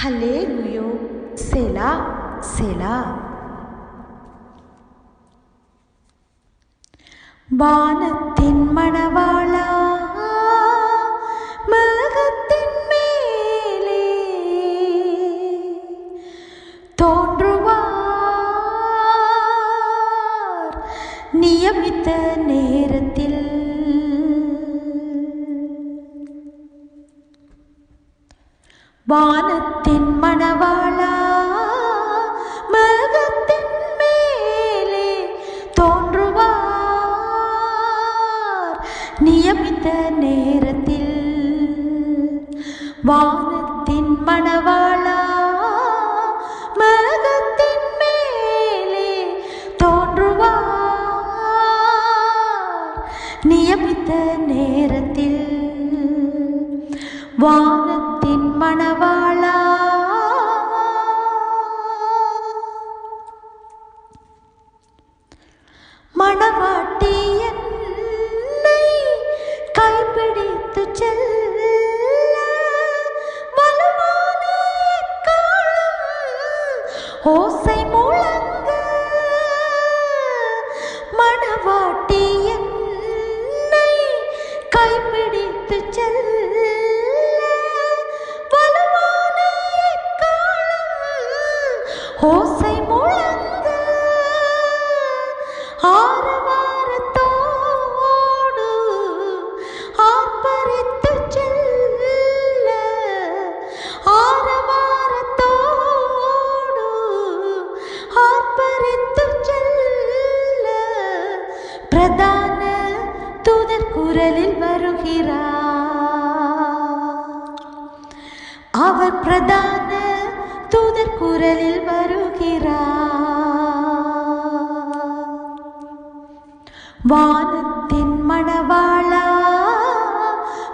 ஹல்லேலூயோ செலா செலா வானத்தின் மணவாளா மேகத்தின் மேலே தோன்றுவார். நியமித்த நேரத்தில் வானத்தின் மணவாளா மேகத்தின் மேலே தோன்றுவார். நியமித்த நேரத்தில் வானத்தின் மணவாளா மேகத்தின் மேலே தோன்றுவார். நியமித்த நேரத்தில் வான வானத்தின் மணவாளா. மணவாட்டி என்னை கைப்பிடித்து செல்ல. வலுவான ஓசை மூலம் பிரதான தூதர் குரலில் வருகிறார். அவர் பிரதான தூதர் குரலில் வருகிறார். வானத்தின் மணவாளா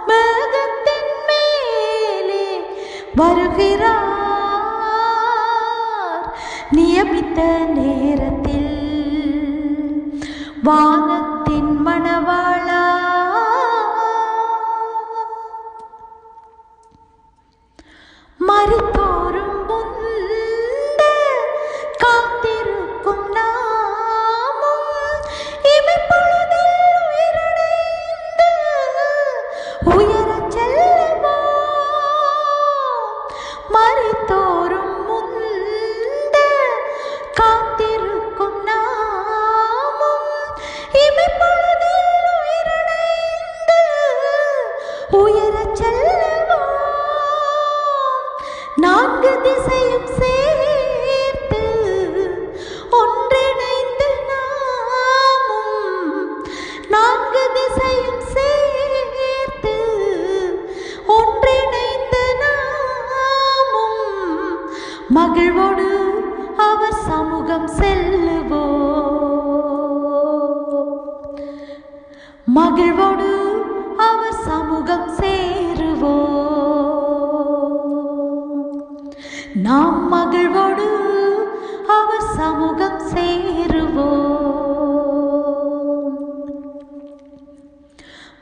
மேகத்தின் மேலே வருகிறார். வானத்தின் மணவாளா. மறுத்தோறும் முந்த காத்திருக்கும் நாமும் இமை பொழுதில் உயிரடைந்து உயிர் உயரச் செல்லவோம். நான்கு திசையும் சேர்த்து ஒன்றிணைந்து நாமும் நான்கு திசையும் சேர்த்து ஒன்றிணைந்து நாமும் மகிழ்வோடு அவர் சமூகம் செல்லுவோம். மகிழ்வோடு அவர் சமூகம் சேருவோம். நாம் மகிழ்வோடு அவர் சமூகம் சேருவோம்.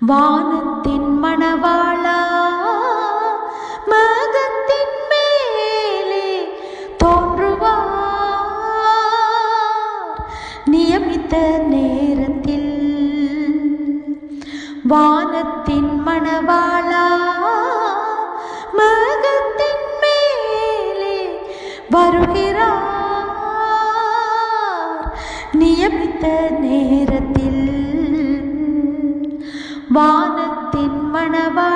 வானத்தின் மணவாளா வானத்தின் மணவாளா மேகத்தின் மேலே வருகிறார். நியமித்த நேரத்தில் வானத்தின் மணவா